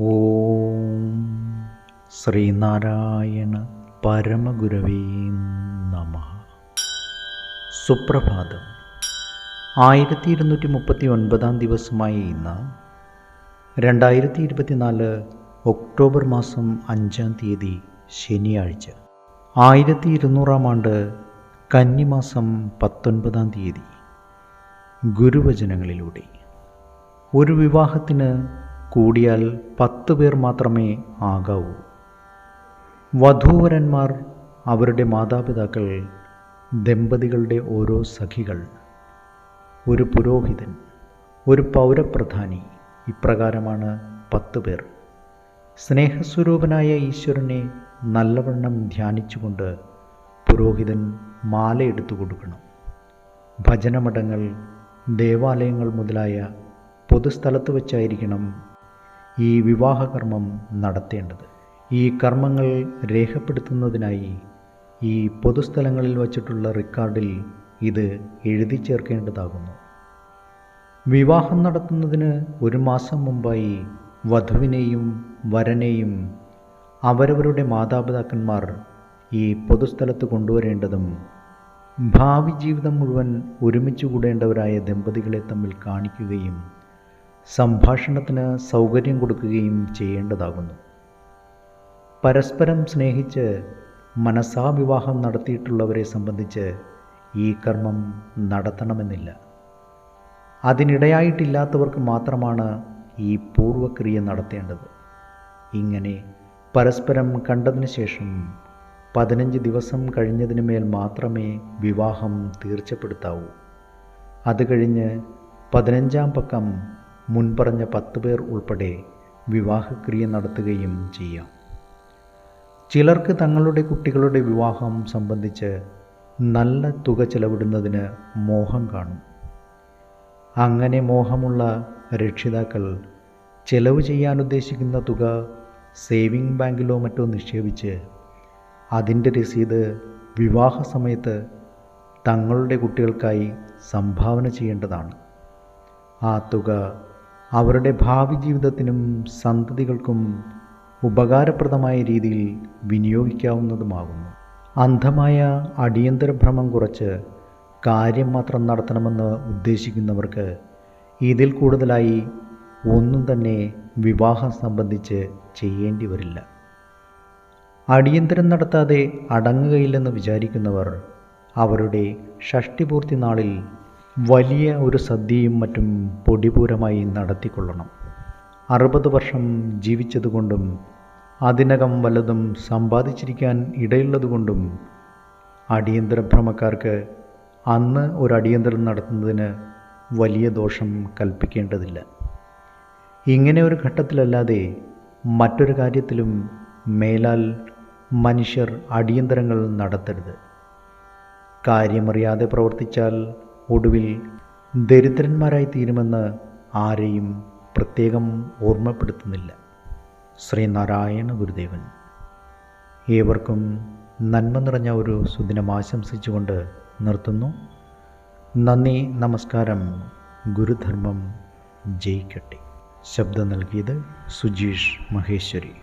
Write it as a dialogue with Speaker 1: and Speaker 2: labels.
Speaker 1: ഓം ശ്രീനാരായണ പരമഗുരവേ നമ. സുപ്രഭാതം. ആയിരത്തി ഇരുന്നൂറ്റി മുപ്പത്തി ഒൻപതാം ദിവസമായ ഇന്ന് രണ്ടായിരത്തി ഇരുപത്തിനാല് ഒക്ടോബർ മാസം അഞ്ചാം തീയതി ശനിയാഴ്ച. ആയിരത്തി ഇരുന്നൂറാം ആണ്ട് കന്നിമാസം പത്തൊൻപതാം തീയതി. ഗുരുവചനങ്ങളിലൂടെ. ഒരു വിവാഹത്തിന് കൂടിയാൽ പത്ത് പേർ മാത്രമേ ആകാവൂ. വധൂവരന്മാർ അവരുടെ മാതാപിതാക്കൾ ദമ്പതികളുടെ ഓരോ സഖികൾ ഒരു പുരോഹിതൻ ഒരു പൗരപ്രധാനി ഇപ്രകാരമാണ് പത്ത് പേർ. സ്നേഹസ്വരൂപനായ ഈശ്വരനെ നല്ലവണ്ണം ധ്യാനിച്ചുകൊണ്ട് പുരോഹിതൻ മാലയെടുത്തു കൊടുക്കണം. ഭജനമഠങ്ങൾ ദേവാലയങ്ങൾ മുതലായ പൊതുസ്ഥലത്ത് വച്ചായിരിക്കണം ഈ വിവാഹകർമ്മം നടത്തേണ്ടത്. ഈ കർമ്മങ്ങൾ രേഖപ്പെടുത്തുന്നതിനായി ഈ പൊതുസ്ഥലങ്ങളിൽ വച്ചിട്ടുള്ള റെക്കോർഡിൽ ഇത് എഴുതി ചേർക്കേണ്ടതാകുന്നു. വിവാഹം നടത്തുന്നതിന് ഒരു മാസം മുമ്പായി വധുവിനെയും വരനെയും അവരവരുടെ മാതാപിതാക്കന്മാർ ഈ പൊതുസ്ഥലത്ത് കൊണ്ടുവരേണ്ടതും ഭാവി ജീവിതം മുഴുവൻ ഒരുമിച്ച് കൂടേണ്ടവരായ ദമ്പതികളെ തമ്മിൽ കാണിക്കുകയും സംഭാഷണത്തിന് സൗകര്യം കൊടുക്കുകയും ചെയ്യേണ്ടതാകുന്നു. പരസ്പരം സ്നേഹിച്ച് മനസാവിവാഹം നടത്തിയിട്ടുള്ളവരെ സംബന്ധിച്ച് ഈ കർമ്മം നടത്തണമെന്നില്ല. അതിനിടയായിട്ടില്ലാത്തവർക്ക് മാത്രമാണ് ഈ പൂർവക്രിയ നടത്തേണ്ടത്. ഇങ്ങനെ പരസ്പരം കണ്ടതിന് ശേഷം പതിനഞ്ച് ദിവസം കഴിഞ്ഞതിന് മേൽ മാത്രമേ വിവാഹം തീർച്ചപ്പെടുത്താവൂ. അത് കഴിഞ്ഞ് പതിനഞ്ചാം പക്കം മുൻപറഞ്ഞ പത്ത് പേർ ഉൾപ്പെടെ വിവാഹക്രിയ നടത്തുകയും ചെയ്യാം. ചിലർക്ക് തങ്ങളുടെ കുട്ടികളുടെ വിവാഹം സംബന്ധിച്ച് നല്ല തുക ചെലവിടുന്നതിന് മോഹം കാണും. അങ്ങനെ മോഹമുള്ള രക്ഷിതാക്കൾ ചെലവ് ചെയ്യാൻ ഉദ്ദേശിക്കുന്ന തുക സേവിംഗ് ബാങ്കിലോ മറ്റോ നിക്ഷേപിച്ച് അതിന്റെ രസീത് വിവാഹ സമയത്ത് തങ്ങളുടെ കുട്ടികൾക്കായി സംഭാവന ചെയ്യേണ്ടതാണ്. ആ തുക അവരുടെ ഭാവി ജീവിതത്തിനും സന്തതികൾക്കും ഉപകാരപ്രദമായ രീതിയിൽ വിനിയോഗിക്കാവുന്നതുമാകുന്നു. അന്ധമായ അടിയന്തര ഭ്രമം കുറച്ച് കാര്യം മാത്രം നടത്തണമെന്ന് ഉദ്ദേശിക്കുന്നവർക്ക് ഇതിൽ കൂടുതലായി ഒന്നും തന്നെ വിവാഹം സംബന്ധിച്ച് ചെയ്യേണ്ടി വരില്ല. അടിയന്തരം നടത്താതെ അടങ്ങുകയില്ലെന്ന് വിചാരിക്കുന്നവർ അവരുടെ ഷഷ്ടിപൂർത്തി നാളിൽ വലിയ ഒരു സദ്യയും മറ്റും പൊടിപൂരമായി നടത്തിക്കൊള്ളണം. അറുപത് വർഷം ജീവിച്ചതുകൊണ്ടും അതിനകം വല്ലതും സമ്പാദിച്ചിരിക്കാൻ ഇടയുള്ളതുകൊണ്ടും അടിയന്തര ഭ്രമക്കാർക്ക് അന്ന് ഒരു അടിയന്തരം നടത്തുന്നതിന് വലിയ ദോഷം കൽപ്പിക്കേണ്ടതില്ല. ഇങ്ങനെ ഒരു ഘട്ടത്തിലല്ലാതെ മറ്റൊരു കാര്യത്തിലും മേലാൽ മനുഷ്യർ അടിയന്തരങ്ങൾ നടത്തരുത്. കാര്യമറിയാതെ പ്രവർത്തിച്ചാൽ ഒടുവിൽ ദരിദ്രന്മാരായി തീരുമെന്ന് ആരെയും പ്രത്യേകം ഓർമ്മപ്പെടുത്തുന്നില്ല. ശ്രീനാരായണ ഗുരുദേവൻ. ഏവർക്കും നന്മ നിറഞ്ഞ ഒരു സുദിനം ആശംസിച്ചുകൊണ്ട് നിർത്തുന്നു. നന്ദി നമസ്കാരം. ഗുരുധർമ്മം ജയിക്കട്ടെ. ശബ്ദം നൽകിയത് സുജീഷ് മഹേശ്വരി.